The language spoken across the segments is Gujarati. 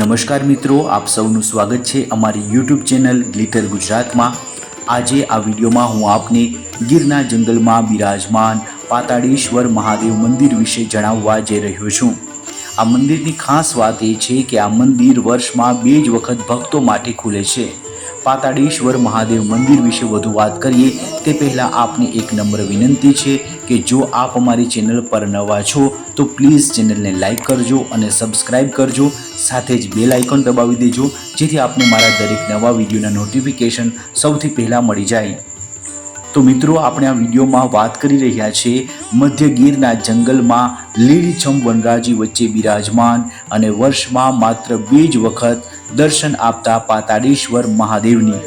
નમસ્કાર મિત્રો, આપ સૌનું સ્વાગત છે અમારી યુટ્યુબ ચેનલ ગ્લિટર ગુજરાતમાં. આજે આ વિડીયોમાં હું આપને ગીરના જંગલમાં બિરાજમાન પાતાળેશ્વર મહાદેવ મંદિર વિશે જણાવવા જઈ રહ્યો છું. આ મંદિરની ખાસ વાત એ છે કે આ મંદિર વર્ષમાં બે જ વખત ભક્તો માટે ખુલે છે. પાતાળેશ્વર મહાદેવ મંદિર વિશે વધુ વાત કરીએ, તે પહેલાં આપને એક નમ્ર વિનંતી છે કે જો આપ અમારી ચેનલ પર નવા છો, તો પ્લીઝ ચેનલને લાઈક કરજો અને સબસ્ક્રાઈબ કરજો. સાથે જ બેલ આઇકોન દબાવી દેજો, જેથી આપને મારા દરેક નવા વિડીયોના નોટિફિકેશન સૌથી પહેલાં મળી જાય. તો મિત્રો, આપણે આ વિડીયોમાં વાત કરી રહ્યા છીએ મધ્ય ગીરના જંગલમાં લીલીછમ વનરાજી વચ્ચે બિરાજમાન અને વર્ષમાં માત્ર બે જ વખત દર્શન આપતા પાતાળેશ્વર મહાદેવની.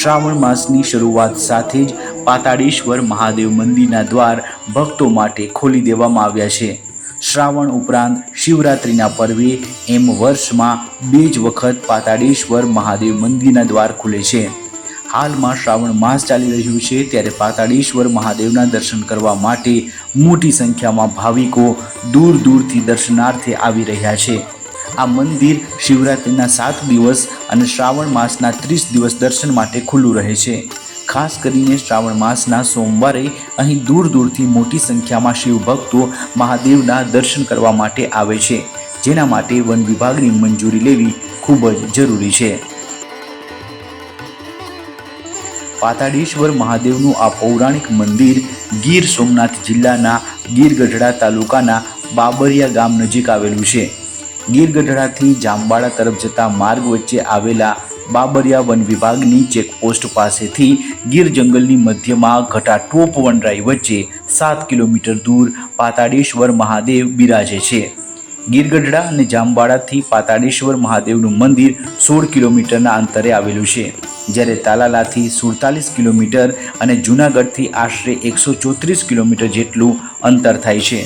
શ્રાવણ માસની શરૂઆત સાથે જ પાતાળેશ્વર મહાદેવ મંદિરના દ્વાર ભક્તો માટે ખોલી દેવામાં આવ્યા છે. શ્રાવણ ઉપરાંત શિવરાત્રિના પર્વે એમ વર્ષમાં બે જ વખત પાતાળેશ્વર મહાદેવ મંદિરના દ્વાર ખુલે છે. હાલમાં શ્રાવણ માસ ચાલી રહ્યું છે ત્યારે પાતાળેશ્વર મહાદેવના દર્શન કરવા માટે મોટી સંખ્યામાં ભાવિકો દૂર દૂરથી દર્શનાર્થે આવી રહ્યા છે. આ મંદિર શિવરાત્રિના સાત દિવસ અને શ્રાવણ માસના ત્રીસ દિવસ દર્શન માટે ખુલ્લું રહે છે. ખાસ કરીને શ્રાવણ માસના સોમવારે અહીં દૂર દૂરથી મોટી સંખ્યામાં શિવભક્તો મહાદેવના દર્શન કરવા માટે આવે છે. જેના માટે વન વિભાગની મંજૂરી લેવી ખૂબ જ જરૂરી છે. પાતાળેશ્વર મહાદેવનું આ પૌરાણિક મંદિર ગીર સોમનાથ જિલ્લાના ગીરગઢડા તાલુકાના બાબરિયા ગામ નજીક આવેલું છે. ગીરગઢડાથી જામબાડા તરફ જતા માર્ગ વચ્ચે આવેલા બાબરિયા વન વિભાગની ચેકપોસ્ટ પાસેથી ગીર જંગલની મધ્યમાં ઘટા ટોપ વનરાઈ વચ્ચે સાત કિલોમીટર દૂર પાતાળેશ્વર મહાદેવ બિરાજે છે. ગીરગઢડા અને જામવાડાથી પાતાળેશ્વર મહાદેવનું મંદિર સોળ કિલોમીટરના અંતરે આવેલું છે. જ્યારે તાલાલાથી સુડતાલીસ કિલોમીટર અને જૂનાગઢથી આશરે એકસો ચોત્રીસ કિલોમીટર જેટલું અંતર થાય છે.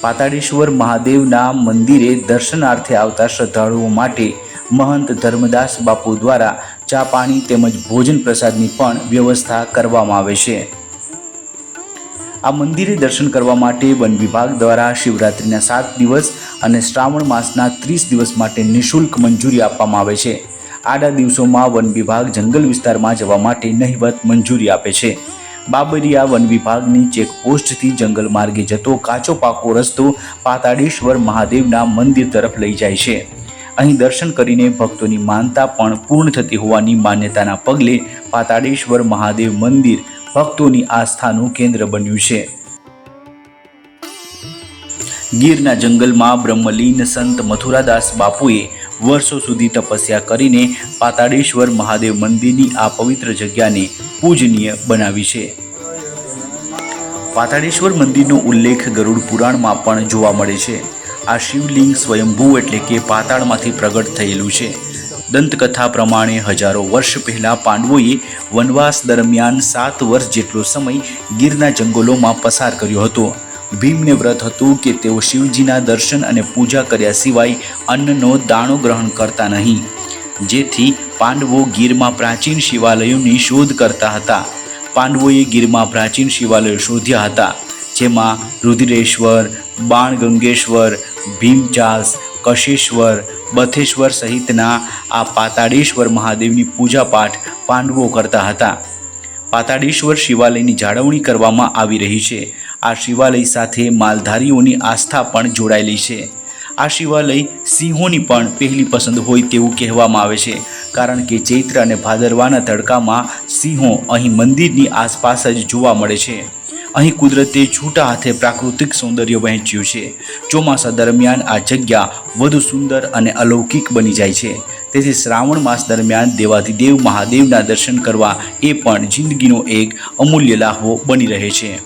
પાતાળેશ્વર મહાદેવના મંદિરે દર્શનાર્થે આવતા શ્રદ્ધાળુઓ માટે મહંત ધર્મદાસ બાપુ દ્વારા ચા પાણી તેમજ ભોજન પ્રસાદની પણ વ્યવસ્થા કરવામાં આવે છે. આ મંદિરે દર્શન કરવા માટે વન વિભાગ દ્વારા શિવરાત્રિના સાત દિવસ અને શ્રાવણ માસના ત્રીસ દિવસ માટે નિઃશુલ્ક મંજૂરી આપવામાં આવે છે. આડા દિવસોમાં વન વિભાગ જંગલ વિસ્તારમાં જવા માટે નહિવત મંજૂરી આપે છે. બાબરિયા વન વિભાગની ચેકપોસ્ટથી જંગલ માર્ગે જતો કાચો પાકો રસ્તો પાતાળેશ્વર મહાદેવના મંદિર તરફ લઈ જાય છે. અહીં દર્શન કરીને ભક્તોની માનતા પણ પૂર્ણ થતી હોવાની માન્યતાના પગલે પાતાળેશ્વર મહાદેવ મંદિર ભક્તોની આસ્થાનું કેન્દ્ર બન્યું છે. ગીરના જંગલમાં બ્રહ્મલીન સંત મથુરાદાસ બાપુએ વર્ષો સુધી તપસ્યા કરીને પાતાળેશ્વર મહાદેવ મંદિરની આ પવિત્ર જગ્યાને પૂજનીય બનાવી છે. પાતાળેશ્વર મંદિરનો ઉલ્લેખ ગરુડ પુરાણમાં પણ જોવા મળે છે. આ શિવલિંગ સ્વયંભૂ એટલે કે પાતાળમાંથી પ્રગટ થયેલું છે. દંતકથા પ્રમાણે હજારો વર્ષ પહેલાં પાંડવોએ વનવાસ દરમિયાન સાત વર્ષ જેટલો સમય ગીરના જંગલોમાં પસાર કર્યો હતો. ભીમને વ્રત હતું કે તેઓ શિવજીના દર્શન અને પૂજા કર્યા સિવાય અન્નનો દાણો ગ્રહણ કરતા નહીં. જેથી પાંડવો ગીરમાં પ્રાચીન શિવાલયોની શોધ કરતા હતા. પાંડવોએ ગીરમાં પ્રાચીન શિવાલયો શોધ્યા હતા. જેમાં રુદ્રેશ્વર, બાણગંગેશ્વર ભીમચાસ કશેશ્વર, બથેશ્વર સહિતના આ પાતાળેશ્વર મહાદેવની પૂજાપાઠ પાંડવો કરતા હતા. પાતાળેશ્વર શિવાલયની જાળવણી કરવામાં આવી રહી છે. આ શિવાલય સાથે માલધારીઓની આસ્થા પણ જોડાયેલી છે. આ શિવાલય સિંહોની પણ પહેલી પસંદ હોય તેવું કહેવામાં આવે છે, કારણ કે ચૈત્ર અને ભાદરવાના તડકામાં સિંહો અહીં મંદિરની આસપાસ જ જોવા મળે છે. અહીં કુદરતે છૂટા હાથે પ્રાકૃતિક સૌંદર્ય વહેંચ્યું છે. ચોમાસા દરમિયાન આ જગ્યા વધુ સુંદર અને અલૌકિક બની જાય છે. તેથી શ્રાવણ માસ દરમિયાન દેવાધિદેવ મહાદેવના દર્શન કરવા એ પણ જિંદગીનો એક અમૂલ્ય લાહવો બની રહે છે.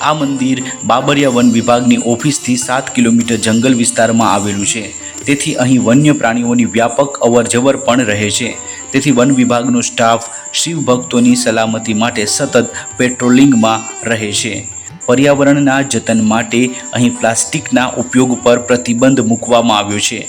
આ મંદિર બાબરિયા વન વિભાગની ઓફિસથી સાત કિલોમીટર જંગલ વિસ્તારમાં આવેલું છે. તેથી અહીં વન્ય પ્રાણીઓની વ્યાપક અવરજવર પણ રહે છે. તેથી વન વિભાગનો સ્ટાફ શિવ ભક્તોની સલામતી માટે સતત પેટ્રોલિંગમાં રહે છે. પર્યાવરણના જતન માટે અહીં પ્લાસ્ટિકના ઉપયોગ પર પ્રતિબંધ મૂકવામાં આવ્યો છે.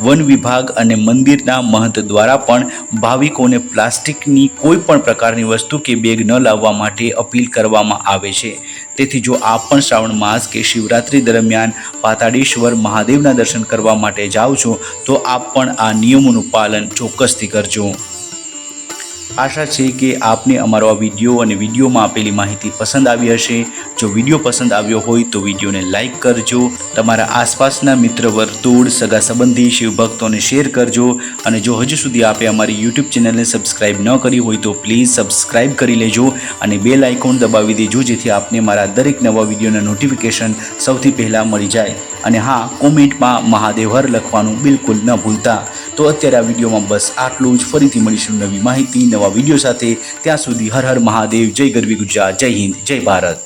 વન વિભાગ અને મંદિરના મહંત દ્વારા પણ ભાવિકોને પ્લાસ્ટિકની કોઈ પણ પ્રકારની વસ્તુ કે બેગ ન લાવવા માટે અપીલ કરવામાં આવે છે. તેથી જો આપ પણ શ્રાવણ માસ કે શિવરાત્રિ દરમિયાન પાતાળેશ્વર મહાદેવના દર્શન કરવા માટે જાઓ છો, તો આપ પણ આ નિયમોનું પાલન ચોક્કસથી કરજો. આશા છે કે આપને અમારો આ વીડિયો અને વિડીયોમાં આપેલી માહિતી પસંદ આવી હશે. જો વીડિયો પસંદ આવ્યો હોય તો વિડીયોને લાઇક કરજો. તમારા આસપાસના મિત્ર વર્તુળ, સગા સંબંધી, શિવભક્તોને શેર કરજો. અને જો હજુ સુધી આપે અમારી યુટ્યુબ ચેનલને સબસ્ક્રાઇબ ન કરી હોય તો પ્લીઝ સબસ્ક્રાઇબ કરી લેજો અને બેલ આઇકોન દબાવી દેજો, જેથી આપને મારા દરેક નવા વિડીયોના નોટિફિકેશન સૌથી પહેલાં મળી જાય. અને હા, કોમેન્ટમાં મહાદેવ હર લખવાનું બિલકુલ ન ભૂલતા. તો અત્યારે આ વિડીયોમાં બસ આટલું જ. ફરીથી મળીશું નવી માહિતી, નવા વીડિયો સાથે. ત્યાં સુધી હર હર મહાદેવ, જય ગરવી ગુજરાત, જય હિન્દ, જય ભારત.